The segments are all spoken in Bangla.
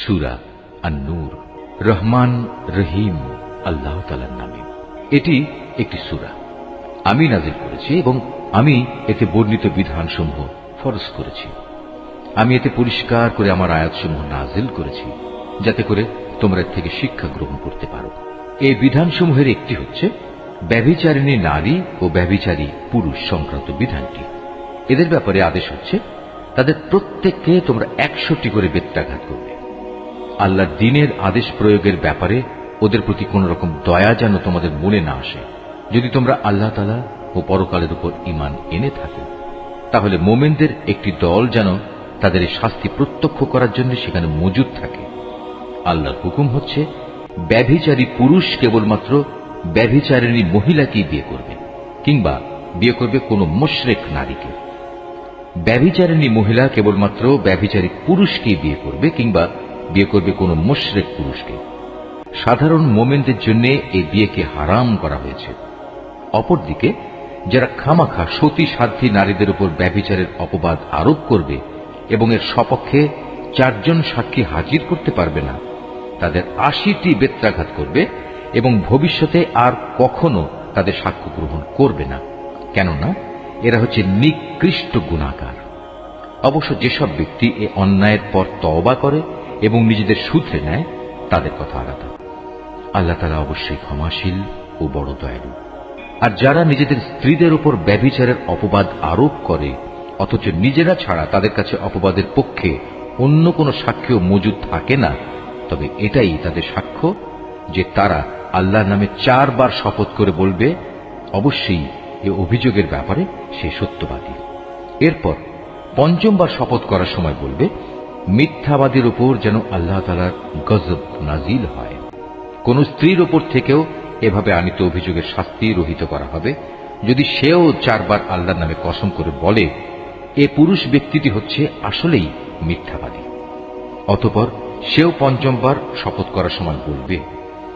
সুরা আর নূর রহমান রহিম, আল্লাহ নামে। এটি একটি সুরা। আমি নাজিল করেছি এবং আমি এতে বর্ণিত বিধানসমূহ ফরজ করেছি। আমি এতে পরিষ্কার করে আমার আয়াতসমূহ নাজিল করেছি, যাতে করে তোমরা থেকে শিক্ষা গ্রহণ করতে পারো। এই বিধানসমূহের একটি হচ্ছে ব্যভিচারিণী নারী ও ব্যভিচারী পুরুষ সংক্রান্ত বিধানটি। এদের ব্যাপারে আদেশ হচ্ছে, তাদের প্রত্যেককে তোমরা একশোটি করে বেত্রাঘাত করবে। আল্লাহর দিনের আদেশ প্রয়োগের ব্যাপারে ওদের প্রতি কোন রকম দয়া যেন তোমাদের মনে না আসে। যদি তোমরা আল্লাহ তালা ও পরকালের উপর ইমান এনে থাকো, তাহলে মোমেনদের একটি দল যেন তাদের এই শাস্তি প্রত্যক্ষ করার জন্য সেখানে মজুদ থাকে। আল্লাহর হুকুম হচ্ছে, ব্যভিচারী পুরুষ কেবলমাত্র ব্যভিচারিণী মহিলাকেই বিয়ে করবে, কিংবা বিয়ে করবে কোনো মোশরেক নারীকে। ব্যভিচারিণী মহিলা কেবলমাত্র ব্যভিচারী পুরুষকেই বিয়ে করবে, কিংবা বিয়ে করবে কোনো মোশরেক পুরুষকে। সাধারণ মোমেনদের জন্য এই বিয়েকে হারাম করা হয়েছে। অপরদিকে, যারা খামাখা সতী সাধ্যী নারীদের উপর ব্যভিচারের অপবাদ আরোপ করবে এবং এর সপক্ষে চারজন সাক্ষী হাজির করতে পারবে না, তাদের আশিটি বেত্রাঘাত করবে এবং ভবিষ্যতে আর কখনো তাদের সাক্ষ্য গ্রহণ করবে না। কেননা, এরা হচ্ছে নিকৃষ্ট গুণাকার অবশ্য যেসব ব্যক্তি এ অন্যায়ের পর তওবা করে এবং নিজেদের সূত্রে নেয় তাদের কথা আলাদা। আল্লাহ তালা অবশ্যই ক্ষমাশীল ও বড় দয়ালু। আর যারা নিজেদের স্ত্রীদের উপর ব্যভিচারের অপবাদ আরোপ করে, অথচ নিজেরা ছাড়া তাদের কাছে অপবাদের পক্ষে অন্য কোনো সাক্ষ্য মজুদ থাকে না, তবে এটাই তাদের সাক্ষ্য যে তারা আল্লাহর নামে চারবার শপথ করে বলবে, অবশ্যই এ অভিযোগের ব্যাপারে সে সত্যবাদী। এরপর পঞ্চমবার শপথ করার সময় বলবে মিথ্যাবাদীর উপর যেন আল্লাহ তালার গজব নাজিল হয়। কোন স্ত্রীর ওপর থেকেও এভাবে আনিত অভিযোগের শাস্তি রহিত করা হবে। যদি সেও চারবার আল্লাহর নামে কসম করে বলে, এ পুরুষ ব্যক্তিটি হচ্ছে আসলেই মিথ্যাবাদী। অতপর সেও পঞ্চমবার শপথ করার সময় বলবে।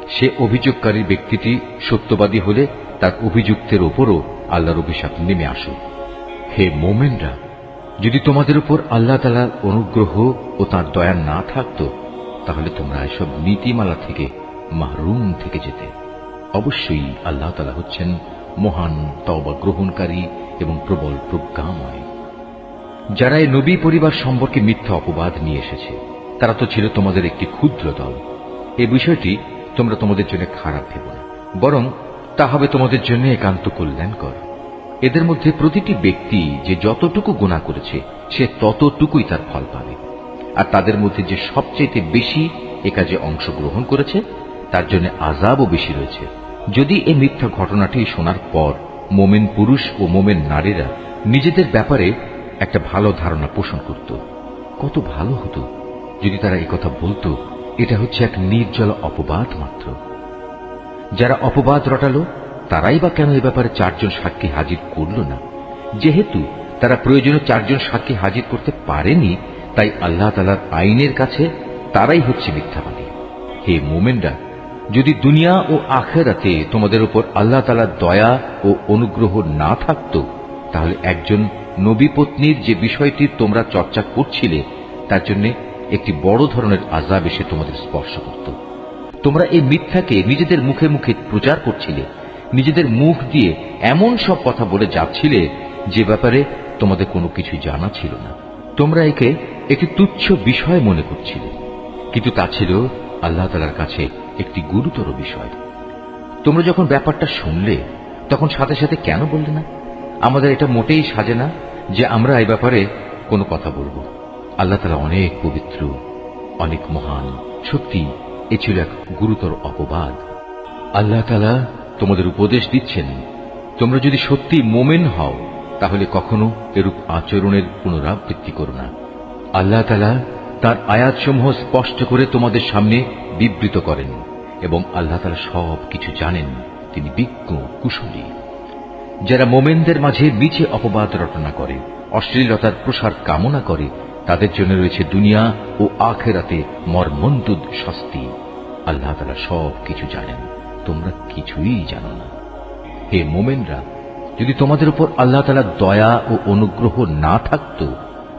সে অভিযোগকারী ব্যক্তিটি সত্যবাদী হলে তার অভিযুক্তের ওপরও আল্লাহর অভিশাপ নেমে আসুক। হে মোমেনরা যদি তোমাদের উপর আল্লাহ তালার অনুগ্রহ ও তার দয়া না থাকত, তাহলে তোমরা এসব নীতিমালা থেকে মাহরুম থেকে যেতে। অবশ্যই আল্লাহ তালা হচ্ছেন মহান তওবা গ্রহণকারী এবং প্রবল প্রজ্ঞাময়। যারা এই নবী পরিবার সম্পর্কে মিথ্যা অপবাদ নিয়ে এসেছে, তারা তো ছিল তোমাদের একটি ক্ষুদ্র দল। এই বিষয়টি তোমরা তোমাদের জন্য খারাপ ভেব না, বরং তা হবে তোমাদের জন্য একান্ত কল্যাণকর। এদের মধ্যে প্রতিটি ব্যক্তি যে যতটুকু গুণা করেছে, সে ততটুকুই তার ফল পাবে। আর তাদের মধ্যে যে সবচেয়ে বেশি এ কাজে অংশগ্রহণ করেছে, তার জন্য আজাবও বেশি রয়েছে। যদি এই মিথ্যা ঘটনাটি শোনার পর মোমেন পুরুষ ও মোমেন নারীরা নিজেদের ব্যাপারে একটা ভালো ধারণা পোষণ করত, কত ভালো হতো। যদি তারা কথা বলতো, এটা হচ্ছে এক নির্জল অপবাদ মাত্র। যারা অপবাদ রটালো তারাই বা কেন এ ব্যাপারে চারজন সাক্ষী হাজির করল না? যেহেতু তারা প্রয়োজনে চারজন সাক্ষী হাজির করতে পারেনি, তাই আল্লাহ তালার আইনের কাছে তারাই হচ্ছে মিথ্যাবাদী। হে মোমেনরা, যদি দুনিয়া ও আখেরাতে তোমাদের উপর আল্লাহ তালার দয়া ও অনুগ্রহ না থাকত, তাহলে একজন নবী পত্নীর যে বিষয়টি তোমরা চর্চা করছিলে, তার জন্য একটি বড় ধরনের আজাব এসে তোমাদের স্পর্শ করত। তোমরা এই মিথ্যাকে নিজেদের মুখে মুখে প্রচার করছিলে নিজেদের মুখ দিয়ে এমন সব কথা বলে যাচ্ছিলে যে ব্যাপারে তোমাদের কোনো কিছু জানা ছিল না। তোমরা একে একটি তুচ্ছ বিষয় মনে করছিলে, কিন্তু তা ছিল আল্লাহ তালার কাছে একটি গুরুতর বিষয়। তোমরা যখন ব্যাপারটা শুনলে, তখন সাথে সাথে কেন বললে না? আমাদের এটা মোটেই সাজে না যে আমরা এই ব্যাপারে কোনো কথা বলব। আল্লাহ তালা অনেক পবিত্র, অনেক মহান সত্যি এ ছিল এক গুরুতর অপবাদ। আল্লাহ তালা তোমাদের উপদেশ দিচ্ছেন। তোমরা যদি সত্যি মোমেন হও, তাহলে কখনো এরূপ আচরণের পুনরাবৃত্তি করো না। আল্লাহ তালা তার আয়াতসমূহ স্পষ্ট করে তোমাদের সামনে বিবৃত করেন এবং আল্লাহ তালা সব কিছু জানেন। তিনি বিজ্ঞ, কুশলী। যারা মোমেনদের মাঝে মিছে অপবাদ রটনা করে, অশ্লীলতার প্রসার কামনা করে, তাদের জন্য রয়েছে দুনিয়া ও আখেরাতে মর্মন্তুদ শাস্তি। আল্লাহ তালা সব কিছু জানেন। তোমরা কিছুই জানো না। হে মোমেনরা, যদি তোমাদের উপর আল্লাহ তালার দয়া ও অনুগ্রহ না থাকত,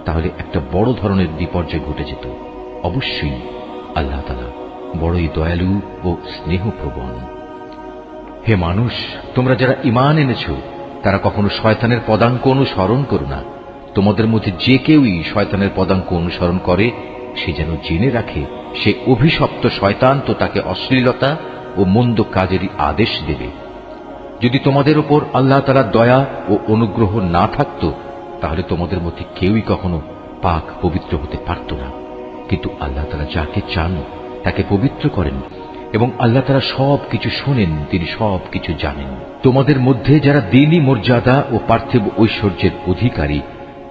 তাহলে একটা বড় ধরনের বিপর্যয় ঘটে যেত। অবশ্যই আল্লাহ তালা বড়ই দয়ালু ও স্নেহপ্রবণ। হে মানুষ, তোমরা যারা ইমান এনেছ, তারা কখনো শয়তানের পদাঙ্ক অনুসরণ করো না। তোমাদের মধ্যে যে কেউই শয়তানের পদাঙ্ক অনুসরণ করে, সে যেন জেনে রাখে, সে অভিশপ্ত শয়তান তো তাকে অশ্লীলতা ও মন্দ কাজেরই আদেশ দেবে। যদি তোমাদের ওপর আল্লাহ তালার দয়া ও অনুগ্রহ না থাকত, তাহলে তোমাদের মধ্যে কেউই কখনো পাক পবিত্র হতে পারত না। কিন্তু আল্লাহ তালা যাকে চান, তাকে পবিত্র করেন এবং আল্লাহ তারা সব কিছু শোনেন, তিনি সব কিছু জানেন। তোমাদের মধ্যে যারা দিনই মর্যাদা ও পার্থিব ঐশ্বর্যের অধিকারী,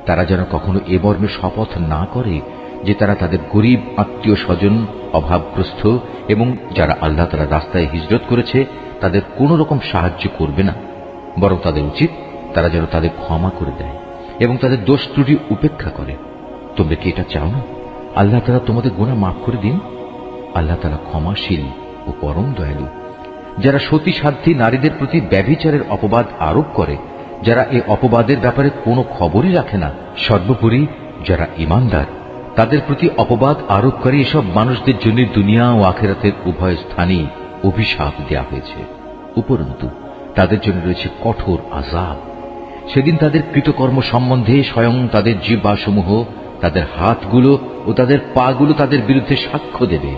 তারা যেন কখনো এ মর্মে শপথ না করে যে তারা তাদের গরিব, আত্মীয় স্বজন, অভাবগ্রস্ত এবং যারা আল্লাহ তারা রাস্তায় হিজরত করেছে, তাদের কোন রকম সাহায্য করবে না। বরং তাদের উচিত তারা যেন তাদের ক্ষমা করে দেয় এবং তাদের দোষ ত্রুটি উপেক্ষা করে। তোমরা কি এটা চাও না? আল্লাহ তারা তোমাদের গোনা মাফ করে দিন। আল্লাহ তারা ক্ষমাশীল ও পরম দয়ালু। যারা সতী সাধ্যী নারীদের প্রতি ব্যভিচারের অপবাদ আরোপ করে, যারা এ অপবাদের ব্যাপারে কোনো খবরই রাখে না, সর্বোপরি যারা ইমানদার তাদের প্রতি অপবাদ আরোপকারী এসব মানুষদের জন্য দুনিয়া ও আখেরাতের উভয় স্থানেই অভিশাপ দেওয়া হয়েছে। উপরন্তু, তাদের জন্য রয়েছে কঠোর আজাব সেদিন তাদের কৃতকর্ম সম্বন্ধে স্বয়ং তাদের জিব্বাসমূহ তাদের হাতগুলো ও তাদের পাগুলো তাদের বিরুদ্ধে সাক্ষ্য দেবে।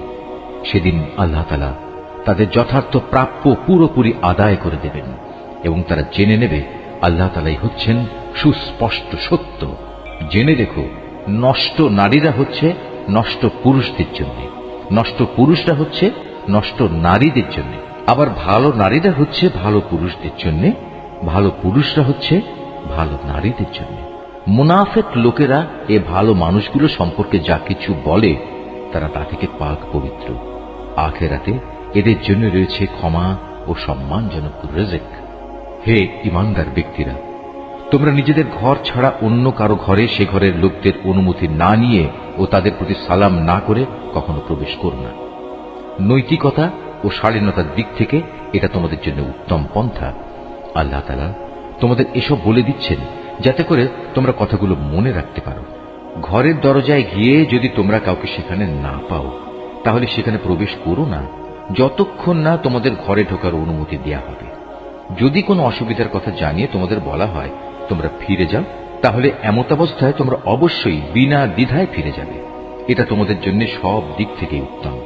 সেদিন আল্লাহ তালা তাদের যথার্থ প্রাপ্য পুরোপুরি আদায় করে দেবেন এবং তারা জেনে নেবে আল্লাহ তালাই হচ্ছেন সুস্পষ্ট সত্য। জেনে রেখো নষ্ট নারীরা হচ্ছে নষ্ট পুরুষদের জন্য। নষ্ট পুরুষরা হচ্ছে নষ্ট নারীদের জন্য। আবার ভালো নারীরা হচ্ছে ভালো পুরুষদের জন্য। ভালো পুরুষরা হচ্ছে ভালো নারীদের জন্য। মুনাফেক লোকেরা এ ভালো মানুষগুলো সম্পর্কে যা কিছু বলে, তারা তা থেকে পাক পবিত্র। আখেরাতে এদের জন্য রয়েছে ক্ষমা ও সম্মানজনক রেজেক। হে ইমানদার ব্যক্তিরা তোমরা নিজেদের ঘর ছাড়া অন্য কারও ঘরে সে ঘরের লোকদের অনুমতি না নিয়ে ও তাদের প্রতি সালাম না করে কখনো প্রবেশ করো না। নৈতিকতা ও শালীনতার দিক থেকে এটা তোমাদের জন্য উত্তম পন্থা। আল্লাহ তালা তোমাদের এসব বলে দিচ্ছেন যাতে করে তোমরা কথাগুলো মনে রাখতে পারো। ঘরের দরজায় গিয়ে যদি তোমরা কাউকে সেখানে না পাও, তাহলে সেখানে প্রবেশ করো না। যতক্ষণ না তোমাদের ঘরে ঢোকার অনুমতি দেয়া হবে। যদি কোনো অসুবিধার কথা জানিয়ে তোমাদের বলা হয় তোমরা ফিরে যাও, তাহলে এমতাবস্থায় তোমরা অবশ্যই বিনা দ্বিধায় ফিরে যাবে। এটা তোমাদের জন্য সব দিক থেকে উত্তম।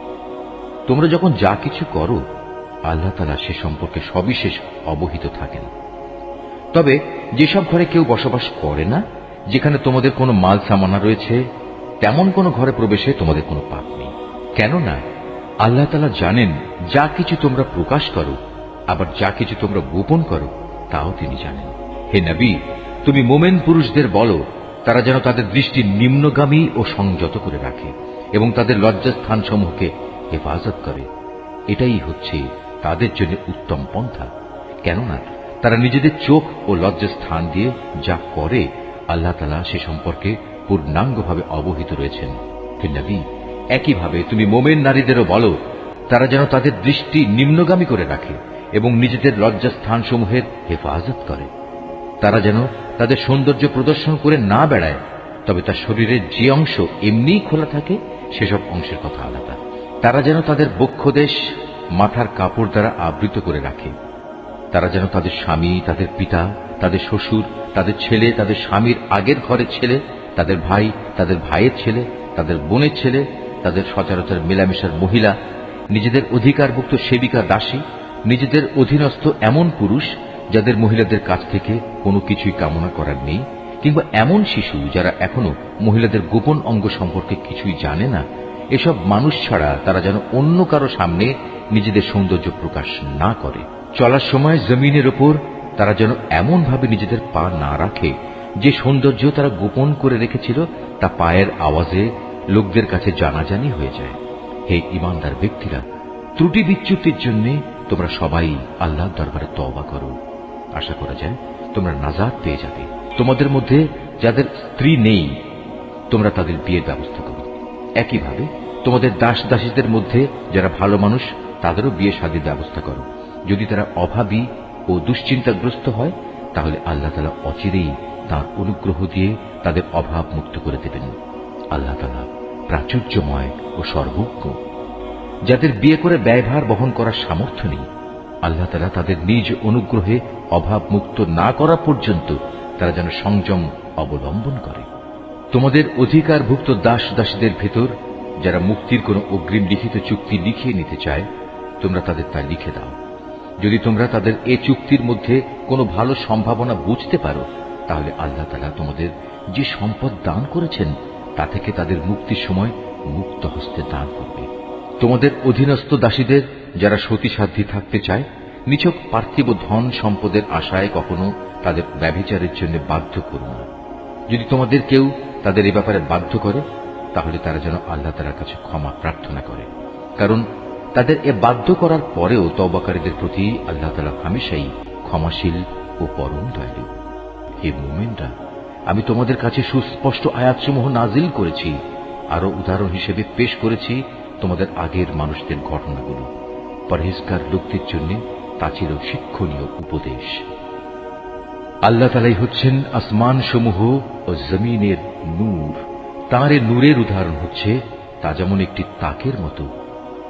তোমরা যখন যা কিছু করো, আল্লাহ তালা সে সম্পর্কে সবিশেষ অবহিত থাকেন। তবে যেসব ঘরে কেউ বসবাস করে না, যেখানে তোমাদের কোনো মাল সামানা রয়েছে, তেমন কোনো ঘরে প্রবেশে তোমাদের কোনো পাপ নেই। কেননা, আল্লাহ তালা জানেন যা কিছু তোমরা প্রকাশ করো, আবার যা কিছু তোমরা গোপন করো, তাও তিনি জানেন। হে নবী, তুমি মোমেন পুরুষদের বলো, তারা যেন তাদের দৃষ্টি নিম্নগামী ও সংযত করে রাখে এবং তাদের লজ্জাস্থান সমূহকে হেফাজত করে। এটাই হচ্ছে তাদের জন্য উত্তম পন্থা। কেননা, তারা নিজেদের চোখ ও লজ্জাস্থান দিয়ে যা করে, আল্লাহ তালা সে সম্পর্কে পূর্ণাঙ্গভাবে অবহিত রয়েছেন। হে নবী, একইভাবে তুমি মোমেন নারীদেরও বলো, তারা যেন তাদের দৃষ্টি নিম্নগামী করে রাখে এবং নিজেদের লজ্জাস্থানসমূহের হেফাজত করে। তারা যেন তাদের সৌন্দর্য প্রদর্শন করে না বেড়ায়, তবে তার শরীরের যে অংশ এমনিই খোলা থাকে, সেসব অংশের কথা আলাদা। তারা যেন তাদের বক্ষদেশ মাথার কাপড় দ্বারা আবৃত করে রাখে। তারা যেন তাদের স্বামী, তাদের পিতা, তাদের শ্বশুর, তাদের ছেলে, তাদের স্বামীর আগের ঘরের ছেলে, তাদের ভাই, তাদের ভাইয়ের ছেলে, তাদের বোনের ছেলে, তাদের সচরাচর মেলামেশার মহিলা, নিজেদের অধিকারভুক্ত সেবিকা দাসী, নিজেদের অধীনস্থ এমন পুরুষ যাদের মহিলাদের কাছ থেকে কোনো কিছুই কামনা করার নেই, কিংবা এমন শিশু যারা এখনও মহিলাদের গোপন অঙ্গ সম্পর্কে কিছুই জানে না, এসব মানুষ ছাড়া তারা যেন অন্য কারও সামনে নিজেদের সৌন্দর্য প্রকাশ না করে। চলার সময় জমিনের ওপর তারা যেন এমনভাবে নিজেদের পা না রাখে, যে সৌন্দর্য তারা গোপন করে রেখেছিল, তা পায়ের আওয়াজে লোকদের কাছে জানাজানি হয়ে যায়। হে ইমানদার ব্যক্তিরা, ত্রুটি বিচ্যুতির জন্য তোমরা সবাই আল্লাহর দরবারে তওবা করো। আশা করা যায়, তোমরা নাজাদ পেয়ে যাবে। তোমাদের মধ্যে যাদের স্ত্রী নেই, তোমরা তাদের বিয়ের ব্যবস্থা করো। একইভাবে, তোমাদের দাস দাসীদের মধ্যে যারা ভালো মানুষ, তাদেরও বিয়ে শাদীর ব্যবস্থা করো। যদি তারা অভাবী ও দুশ্চিন্তাগ্রস্ত হয়, তাহলে আল্লাহ তালা অচিরেই তাঁর অনুগ্রহ দিয়ে তাদের অভাব মুক্ত করে দেবেন। আল্লাহ তালা প্রাচুর্যময় ও সর্বজ্ঞ। যাদের বিয়ে করে ব্যয়ভার বহন করার সামর্থ্য নেই, আল্লাহ তালা তাদের নিজ অনুগ্রহে অভাব মুক্ত না করা পর্যন্ত তারা যেন সংযম অবলম্বন করে। তোমাদের অধিকারভুক্ত দাস দাসীদের ভেতর যারা মুক্তির কোনো অগ্রিম লিখিত চুক্তি লিখিয়ে নিতে চায়, তোমরা তাদের তা লিখে দাও। যদি তোমরা তাদের এ চুক্তির মধ্যে কোনো ভালো সম্ভাবনা বুঝতে পারো, তাহলে আল্লাহ তালা তোমাদের যে সম্পদ দান করেছেন, তা থেকে তাদের মুক্তির সময় মুক্ত হস্তে দান করবে। তোমাদের অধীনস্থ দাসীদের যারা সতীসাধ্যী থাকতে চায় নিছক পার্থিব ধন সম্পদের আশায় কখনো তাদের ব্যভিচারের জন্য বাধ্য করো না। যদি তোমাদের কেউ তাদের এ ব্যাপারে বাধ্য করে, তাহলে তারা যেন আল্লাহ তালার কাছে ক্ষমা প্রার্থনা করে। কারণ তাদের এ বাধ্য করার পরেও তবাকারীদের প্রতি আল্লাহ তালা হামেশাই ক্ষমাশীল ও পরম দয়ালু। হে মোমেনরা, আমি তোমাদের কাছে সুস্পষ্ট আয়াতসমূহ নাজিল করেছি আরও উদাহরণ হিসেবে পেশ করেছি তোমাদের আগের মানুষদের ঘটনাগুলো। পরহেজগার লোকদের জন্য তা ছিল শিক্ষণীয় উপদেশ। আল্লাহ তালাই হচ্ছেন আসমান সমূহ ও জমিনের নূর। তাঁর নূরের উদাহরণ হচ্ছে, তা যেমন একটি তাকের মতো,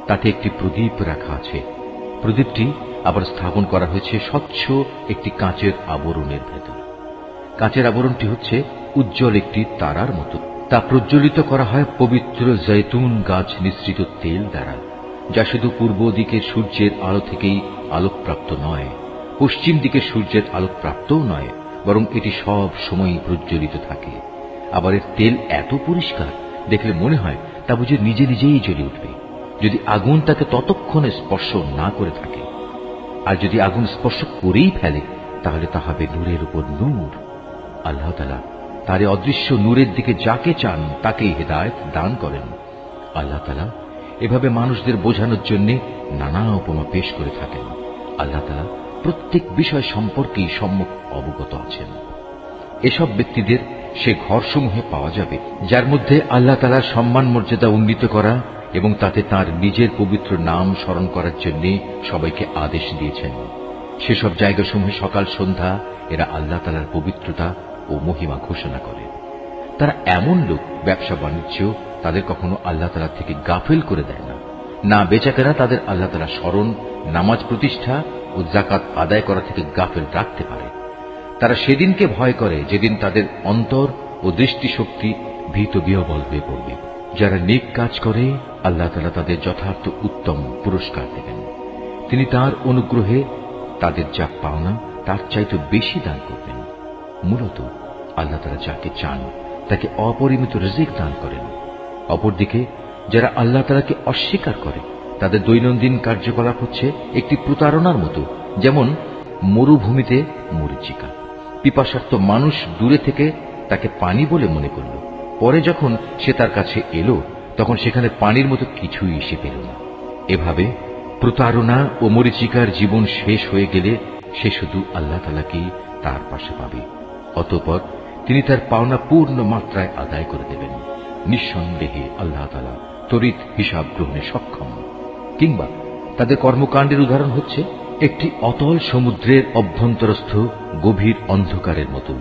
তাতে একটি প্রদীপ রাখা আছে। প্রদীপটি আবার স্থাপন করা হয়েছে স্বচ্ছ একটি কাঁচের আবরণের ভেতর। কাঁচের আবরণটি হচ্ছে উজ্জ্বল একটি তারার মতো। তা প্রজ্বলিত করা হয় পবিত্র জৈতুন গাছ মিশ্রিত তেল দ্বারা, যা শুধু পূর্ব দিকের সূর্যের আলো থেকেই আলোকপ্রাপ্ত নয়, পশ্চিম দিকের সূর্যের আলোকপ্রাপ্তও নয়, বরং এটি সব সময় প্রজ্বলিত থাকে। আবার এর তেল এত পরিষ্কার, দেখলে মনে হয় তা বুঝে নিজে নিজেই জ্বলে উঠবে। যদি আগুন তাকে ততক্ষণে স্পর্শ না করে থাকে, আর যদি আগুন স্পর্শ করেই ফেলে, তাহলে তা হবে নূরের উপর নূর। আল্লাহ তালা তার অদৃশ্য নূরের দিকে যাকে চান, তাকেই হেদায়ত দান করেন। আল্লাহ তালা এভাবে মানুষদের বোঝানোর জন্য নানা উপমা পেশ করে থাকেন। আল্লাহ প্রত্যেক বিষয় সম্পর্কেই সম্মুখ অবগত আছেন। এসব ব্যক্তিদের সে ঘরসমূহে পাওয়া যাবে, যার মধ্যে আল্লাহ তালার সম্মান মর্যাদা উন্নীত করা এবং তাতে তার নিজের পবিত্র নাম স্মরণ করার জন্য সবাইকে আদেশ দিয়েছেন। সেসব জায়গাসমূহে সকাল সন্ধ্যা এরা আল্লাহ তালার পবিত্রতা ও মহিমা ঘোষণা করে। তারা এমন লোক, ব্যবসা বাণিজ্য, তাদের কখনো আল্লাহ তালা থেকে গাফেল করে দেয় না। না বেচাকেরা তাদের আল্লাহ তালা স্মরণ নামাজ প্রতিষ্ঠা ও জাকাত আদায় করা থেকে গাফেল রাখতে পারে। তারা সেদিনকে ভয় করে যেদিন তাদের অন্তর ও দৃষ্টিশক্তি ভীত বিহবল হয়ে পড়বে। যারা নেক কাজ করে, আল্লাহ তালা তাদের যথার্থ উত্তম পুরস্কার দেবেন। তিনি তার অনুগ্রহে তাদের যা পাওনা, তার চাইতে বেশি দান করবেন। মূলত আল্লাহ তালা যাকে চান, তাকে অপরিমিত রিজিক দান করেন। অপরদিকে, যারা আল্লাহ তালাকে অস্বীকার করে তাদের দৈনন্দিন কার্যকলাপ হচ্ছে একটি প্রতারণার মতো, যেমন মরুভূমিতে মরিচিকা। পিপাসার্থ মানুষ দূরে থেকে তাকে পানি বলে মনে করল। পরে যখন সে তার কাছে এলো, তখন সেখানে পানির মতো কিছুই এসে পেল না। এভাবে প্রতারণা ও মরিচিকার জীবন শেষ হয়ে গেলে সে শুধু আল্লাহ তালাকেই তার পাশে পাবে। অতঃপর তিনি তার পাওনা পূর্ণ মাত্রায় আদায় করে দেবেন। নিঃসন্দেহে আল্লাহ তালা তড়িৎ হিসাব গ্রহণে সক্ষম। কিংবা তাদের কর্মকাণ্ডের উদাহরণ হচ্ছে একটি অতল সমুদ্রের অভ্যন্তরস্থ গভীর অন্ধকারের মতো।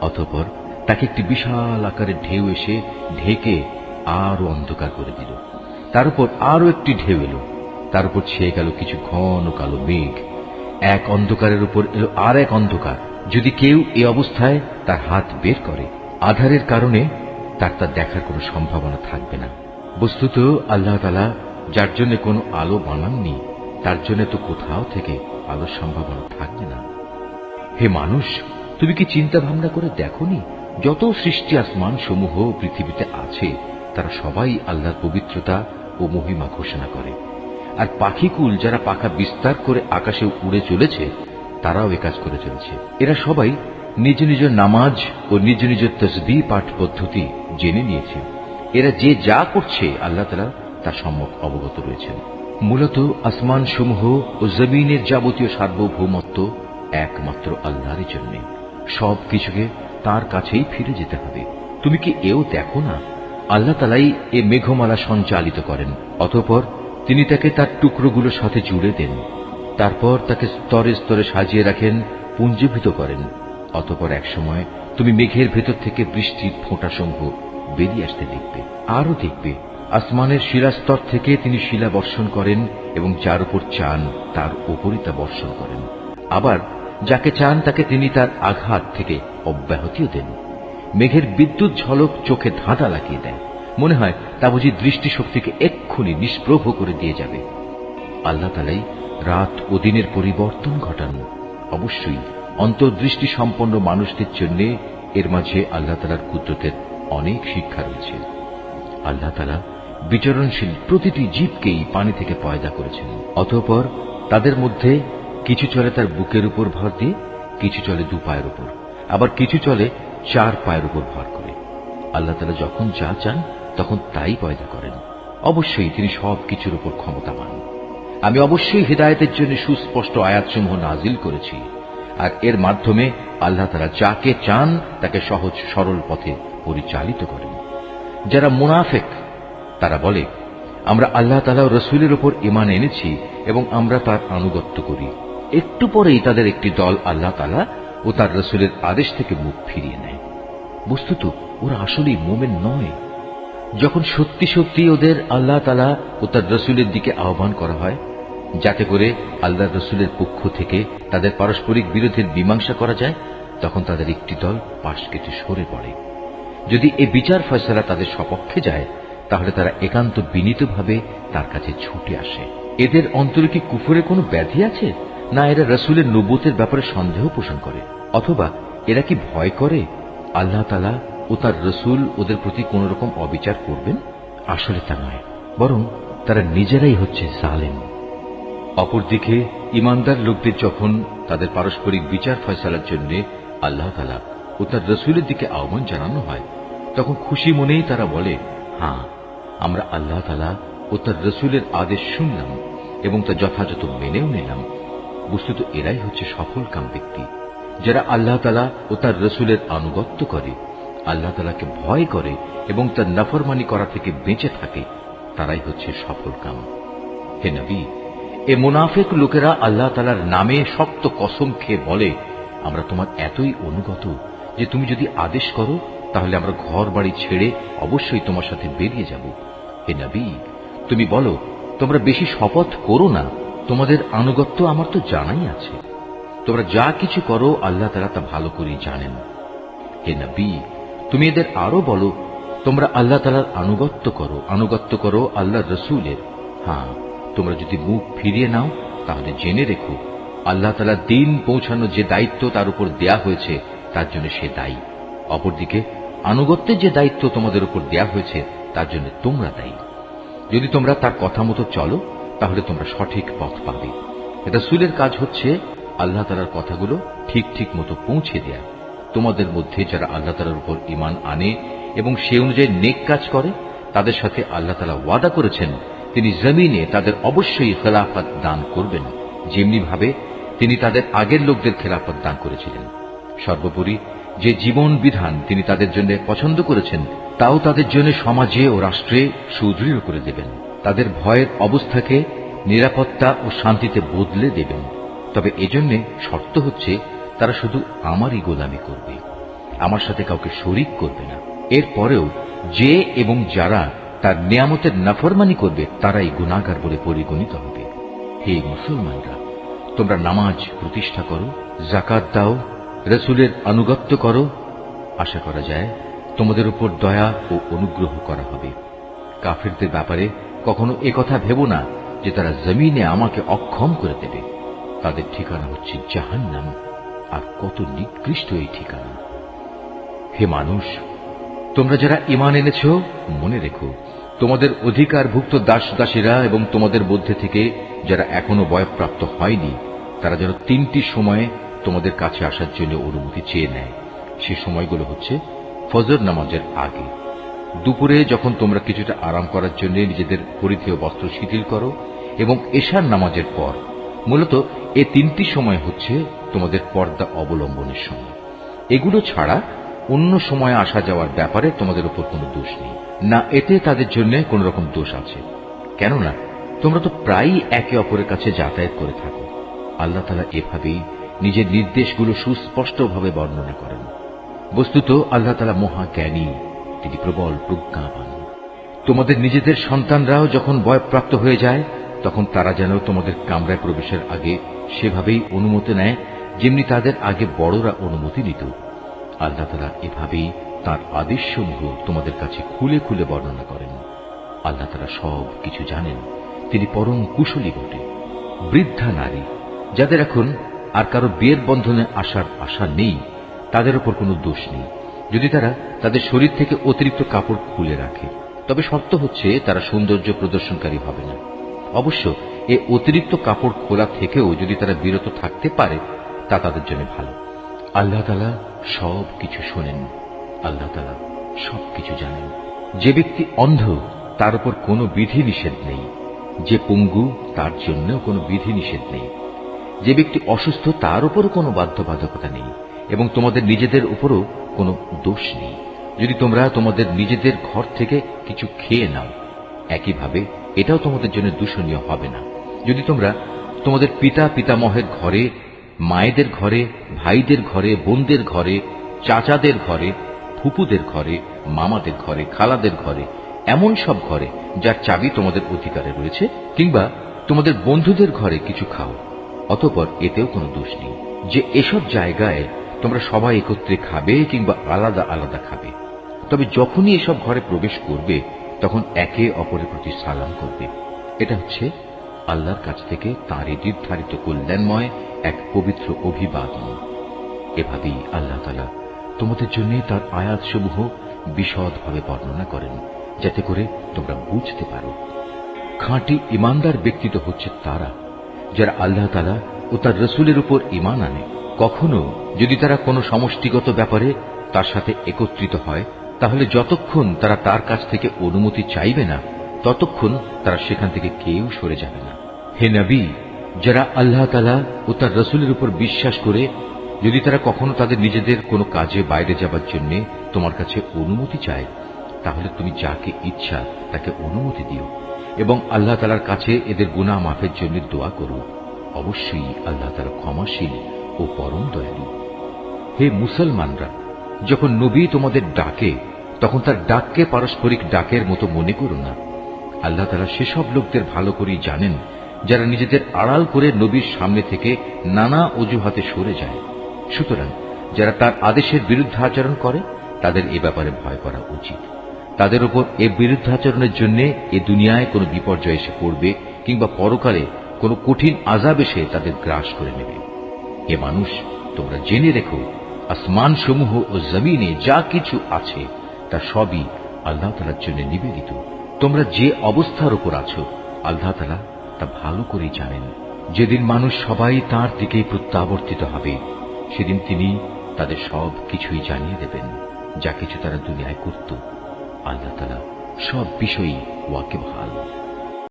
অতঃপর তাকে একটি বিশাল আকারের ঢেউ এসে ঢেকে আরও অন্ধকার করে দিল। তার উপর আরও একটি ঢেউ এলো। তার উপর ছেয়ে গেল কিছু ঘন কালো মেঘ। এক অন্ধকারের উপর এলো আর এক অন্ধকার। যদি কেউ এ অবস্থায় তার হাত বের করে, আধারের কারণে তার তা দেখার কোনো সম্ভাবনা থাকবে না। বস্তুত আল্লাহ তালা যার জন্য কোনো আলো বানাননি, তার জন্য তো কোথাও থেকে আলোর সম্ভাবনা থাকবে না। হে মানুষ, তুমি কি চিন্তা ভাবনা করে দেখনি, যত সৃষ্টি আসমান সমূহ পৃথিবীতে আছে, তারা সবাই আল্লাহর পবিত্রতা ও মহিমা ঘোষণা করে। আর পাখিকুল যারা পাখা বিস্তার করে আকাশে উড়ে চলেছে, তারাও এ কাজ করে চলেছে। এরা সবাই নিজ নিজ নামাজ ও নিজ নিজ তসবি পাঠ পদ্ধতি জেনে নিয়েছে। এরা যে যা করছে, আল্লাহ তালা তার সম্মুখ অবগত রয়েছেন। মূলত আসমান সমূহ ও জমিনের যাবতীয় সার্বভৌমত্ব একমাত্র আল্লাহরই জন্য। সব কিছুকে তার কাছেই ফিরে যেতে হবে। তুমি কি এও দেখো না? আল্লাহ তালাই এ মেঘমালা সঞ্চালিত করেন, অতঃপর তিনি তাকে তার টুকরোগুলোর সাথে জুড়ে দেন। তারপর তাকে স্তরে স্তরে সাজিয়ে রাখেন, পুঞ্জীভূত করেন। অতপর একসময় তুমি মেঘের ভেতর থেকে বৃষ্টির ফোঁটা সমূহ বেরিয়ে আসতে দেখবে, আরও দেখবে। আসমানের শিলাস্তর থেকে তিনি শিলা বর্ষণ করেন এবং যার উপর চান, তার উপরই তা বর্ষণ করেন। আবার যাকে চান, তাকে তিনি তার আঘাত থেকে অব্যাহতিও দেন। মেঘের বিদ্যুৎ ঝলক চোখে ধাঁধা লাগিয়ে দেয়। মনে হয় তা বুঝি দৃষ্টিশক্তিকে এক্ষুনি নিষ্প্রভ করে দিয়ে যাবে। আল্লাহ তালাই রাত ও দিনের পরিবর্তন ঘটান। অবশ্যই অন্তর্দৃষ্টি সম্পন্ন মানুষদের জন্য এর মাঝে আল্লাহ তালার কুদরতের অনেক শিক্ষা রয়েছে। আল্লাহ তালা বিচরণশীল প্রতিটি জীবকেই পানি থেকে পয়দা করেছেন। অতঃপর তাদের মধ্যে কিছু চলে তার বুকের উপর ভর দিয়ে, কিছু চলে দু পায়ের উপর। আবার কিছু চলে চার পায়ের উপর ভর করে। আল্লাহ তালা যখন যা চান, তখন তাই পয়দা করেন। অবশ্যই তিনি সব কিছুর উপর ক্ষমতাবান। আমি অবশ্যই হৃদায়তের জন্য সুস্পষ্ট আয়াতসমূহ নাজিল করেছি। আর এর মাধ্যমে আল্লাহ তারা যাকে চান, তাকে সহজ সরল পথে পরিচালিত করেন। যারা মুনাফেক তারা বলে, আমরা আল্লাহ তালা রসুলের ওপর ইমান এনেছি এবং আমরা তার আনুগত্য করি। একটু পরেই তাদের একটি দল আল্লাহ তালা ও তার রসুলের আদেশ থেকে মুখ ফিরিয়ে নেয়। বস্তুত, ওরা আসলেই মোমেন নয়। যখন সত্যি সত্যি ওদের আল্লাহ তালা ও তার রসুলের দিকে আহ্বান করা হয়, যাতে করে আল্লাহ রসুলের পক্ষ থেকে তাদের পারস্পরিক বিরোধের মীমাংসা করা যায়, তখন তাদের একটি দল পাশ কেটে সরে পড়ে। যদি এ বিচার ফয়সলা তাদের সপক্ষে যায় তাহলে তারা একান্ত বিনীতভাবে তার কাছে ছুটে আসে। এদের অন্তরে কি কুফুরে কোনো ব্যাধি আছে? না এরা রসুলের নবুতের ব্যাপারে সন্দেহ পোষণ করে? অথবা এরা কি ভয় করে? আল্লাহ তালা ও তার রসুল ওদের প্রতি কোন রকম অবিচার করবেন? আসলে তা নয়, বরং তারা নিজেরাই হচ্ছে জালেম। অপরদিকে, ইমানদার লোকদের যখন তাদের পারস্পরিক বিচার ফয়সালার জন্য আল্লাহ তালা ও তার রসুলের দিকে আহ্বান জানানো হয়, তখন খুশি মনেই তারা বলে হ্যাঁ আমরা আল্লাহ তালা ও তার রসুলের আদেশ শুনলাম এবং তা যথাযথ মেনেও নিলাম। বস্তুত এরাই হচ্ছে সফল কাম ব্যক্তি। যারা আল্লাহ তালা ও তার রসুলের আনুগত্য করে, আল্লাহ তালাকে ভয় করে এবং তার নফরমানি করা থেকে বেঁচে থাকে, তারাই হচ্ছে সফল কাম। হে নবী, এ মুনাফেক লোকেরা আল্লাহ তালার নামে শক্ত কসম খেয়ে বলে, আমরা তোমার এতই অনুগত যে তুমি যদি আদেশ করো তাহলে আমরা ঘর বাড়ি ছেড়ে অবশ্যই তোমার সাথে বেরিয়ে যাব। হে নবী, তুমি বলো, তোমরা বেশি শপথ করো না। তোমাদের আনুগত্য আমার তো জানাই আছে। তোমরা যা কিছু করো, আল্লাহ তালা তা ভালো করেই জানেন। হে নবী, তুমি এদের আরও বলো, তোমরা আল্লাহ তালার আনুগত্য করো আনুগত্য করো আল্লাহ রসুলের। হ্যাঁ তোমরা যদি মুখ ফিরিয়ে নাও, তাহলে জেনে রেখো, আল্লাহ তালা দিন পৌঁছানো যে দায়িত্ব তার উপর দেয়া হয়েছে, তার জন্য সে দায়ী। অপরদিকে আনুগত্যের যে দায়িত্ব তোমাদের উপর দেয়া হয়েছে, তার জন্য তোমরা দায়ী। যদি তোমরা তার কথা মতো চলো, তাহলে তোমরা সঠিক পথ পাবে। এটা সুলের কাজ হচ্ছে আল্লাহ তালার কথাগুলো ঠিক ঠিক মতো পৌঁছে দেয়া। তোমাদের মধ্যে যারা আল্লাহ তালার উপর ইমান আনে এবং সে অনুযায়ী নেক কাজ করে, তাদের সাথে আল্লাহ তালা ওয়াদা করেছেন, তিনি জমিনে তাদের অবশ্যই খেলাফত দান করবেন। যেমনি ভাবে তিনি তাদের আগের লোকদের খেলাফত দান করেছিলেন। সর্বোপরি যে জীবন বিধান তিনি তাদের জন্য পছন্দ করেছেন, তাও তাদের জন্য সমাজে ও রাষ্ট্রে সুদৃঢ় করে দেবেন। তাদের ভয়ের অবস্থাকে নিরাপত্তা ও শান্তিতে বদলে দেবেন। তবে এজন্যে শর্ত হচ্ছে, তারা শুধু আমারই গোলামি করবে। আমার সাথে কাউকে শরিক করবে না। এরপরেও যে এবং যারা তার নিয়ামতের নাফরমানি করবে, তারাই গুণাগার বলে পরিগণিত হবে। হে মুসলমানরা, তোমরা নামাজ প্রতিষ্ঠা করো জাকাত দাও রসুলের আনুগত্য করো, আশা করা যায় তোমাদের উপর দয়া ও অনুগ্রহ করা হবে। কাফেরদের ব্যাপারে কখনো কথা ভেব না যে তারা জমিনে আমাকে অক্ষম করে দেবে। তাদের ঠিকানা হচ্ছে জাহান্নাম। আর কত নিকৃষ্ট এই ঠিকানা। হে মানুষ, তোমরা যারা ইমান এনেছ, মনে রেখো, তোমাদের অধিকারভুক্ত দাস দাসীরা এবং তোমাদের মধ্যে থেকে যারা এখনও বয়প্রাপ্ত হয়নি, তারা যেন তিনটি সময়ে তোমাদের কাছে আসার জন্য অনুমতি চেয়ে নেয়। সে সময়গুলো হচ্ছে ফজর নামাজের আগে। দুপুরে যখন তোমরা কিছুটা আরাম করার জন্য নিজেদের পরিধেয় বস্ত্র শিথিল করো এবং এশার নামাজের পর, মূলত এ তিনটি সময় হচ্ছে তোমাদের পর্দা অবলম্বনের সময়। এগুলো ছাড়া অন্য সময় আসা যাওয়ার ব্যাপারে তোমাদের উপর কোনো দোষ নেই। না, এতে তাদের জন্য কোন রকম দোষ আছে। কেননা, তোমরা তো প্রায়ই একে অপরের কাছে যাতায়াত করে থাকো। আল্লাহ তালা এভাবেই নিজের নির্দেশগুলো সুস্পষ্টভাবে বর্ণনা করেন। বস্তুত আল্লাহ তালা মহাজ্ঞানী, তিনি প্রবল প্রজ্ঞাবান। তোমাদের নিজেদের সন্তানরাও যখন বয়প্রাপ্ত হয়ে যায়, তখন তারা যেন তোমাদের কামরায় প্রবেশের আগে সেভাবেই অনুমতি নেয়, যেমনি তাদের আগে বড়রা অনুমতি নিত। আল্লাহ তালা এভাবেই তার আদেশসমূহ তোমাদের কাছে খুলে খুলে বর্ণনা করেন। আল্লাহ তালা সব কিছু জানেন। তিনি পরম কুশলী বটে, বৃদ্ধা নারী, যাদের এখন আর কারও বিয়ের বন্ধনে আসার আশা নেই, তাদের ওপর কোনো দোষ নেই। যদি তারা তাদের শরীর থেকে অতিরিক্ত কাপড় খুলে রাখে, তবে শর্ত হচ্ছে তারা সৌন্দর্য প্রদর্শনকারী হবে না। অবশ্য এ অতিরিক্ত কাপড় খোলা থেকেও যদি তারা বিরত থাকতে পারে, তা তাদের জন্য ভালো। আল্লাহ তালা সব কিছু শোনেন। আল্লাহ তালা সব কিছু জানেন। যে ব্যক্তি অন্ধ, তার উপর কোনো বিধি নিষেধ নেই। যে পঙ্গু, তার জন্য কোনো বিধি নিষেধ নেই। যে ব্যক্তি অসুস্থ, তার উপরও কোনো বাধ্যবাধকতা নেই এবং তোমাদের নিজেদের উপরও কোনো দোষ নেই। যদি তোমরা তোমাদের নিজেদের ঘর থেকে কিছু খেয়ে নাও, একইভাবে এটাও তোমাদের জন্য দূষণীয় হবে না। যদি তোমরা তোমাদের পিতা পিতামহের ঘরে, মায়েদের ঘরে, ভাইদের ঘরে, বোনদের ঘরে, চাচাদের ঘরে, ফুপুদের ঘরে, মামাদের ঘরে, খালাদের ঘরে, এমন সব ঘরে যার চাবি তোমাদের অধিকারে রয়েছে, কিংবা তোমাদের বন্ধুদের ঘরে কিছু খাও অতপর এতেও কোনো দোষ নেই। যে এসব জায়গায় তোমরা সবাই একত্রে খাবে কিংবা আলাদা আলাদা খাবে, তবে যখনই এসব ঘরে প্রবেশ করবে, তখন একে অপরের প্রতি সালাম করবে। এটা হচ্ছে আল্লাহর কাছ থেকে তাঁরই নির্ধারিত কল্যাণময় এক পবিত্র অভিবাদন। এভাবেই আল্লাহ তালা তোমাদের জন্য তার আয়াতসমূহ বিশদভাবে বর্ণনা করেন, যাতে করে তোমরা বুঝতে পারো। খাঁটি ইমানদার ব্যক্তিত্ব হচ্ছে তারা যারা আল্লাহ তালা ও তার রসুলের উপর ইমান আনে, কখনো যদি তারা কোনো সমষ্টিগত ব্যাপারে তার সাথে একত্রিত হয়, তাহলে যতক্ষণ তারা তার কাছ থেকে অনুমতি চাইবে না, ততক্ষণ তারা সেখান থেকে কেউ সরে যাবে না। হে নবী, যারা আল্লাহ তালা ও তার রসুলের উপর বিশ্বাস করে, যদি তারা কখনো তাদের নিজেদের কোনো কাজে বাইরে যাবার জন্য তোমার কাছে অনুমতি চায়, তাহলে তুমি যাকে ইচ্ছা তাকে অনুমতি দিও। এবং আল্লাহ তালার কাছে এদের গুণা মাফের জন্য দোয়া করো অবশ্যই আল্লাহ তালা ক্ষমাশীল ও পরম দয়ালু। হে মুসলমানরা, যখন নবী তোমাদের ডাকে, তখন তার ডাককে পারস্পরিক ডাকের মতো মনে করো না। আল্লাহ তালা সেসব লোকদের ভালো করেই জানেন, যারা নিজেদের আড়াল করে নবীর সামনে থেকে নানা অজুহাতে সরে যায়। সুতরাং যারা তার আদেশের বিরুদ্ধে আচরণ করে, তাদের এ ব্যাপারে ভয় করা উচিত। তাদের উপর এ বিরুদ্ধাচরণের জন্য এ দুনিয়ায় কোনো বিপর্যয় এসে পড়বে কিংবা পরকালে কোনো কঠিন আজাব এসে তাদের গ্রাস করে নেবে। হে মানুষ, তোমরা জেনে রেখো আসমান সমূহ ও জমিনে যা কিছু আছে, তা সবই আল্লাহ তালার জন্য নিবেদিত। তোমরা যে অবস্থার উপর আছো, আল্লাহ তালা তা ভালো করেই জানেন। যেদিন মানুষ সবাই তার দিকেই প্রত্যাবর্তিত হবে, সেদিন তিনি তাদের সব কিছুই জানিয়ে দেবেন, যা কিছু তারা দুনিয়ায় করত। আল্লাহ তালা সব বিষয়ই ওয়াকে ভালো